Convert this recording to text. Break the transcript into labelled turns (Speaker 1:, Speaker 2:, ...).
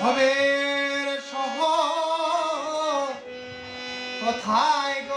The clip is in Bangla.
Speaker 1: ভবের সহ কথায়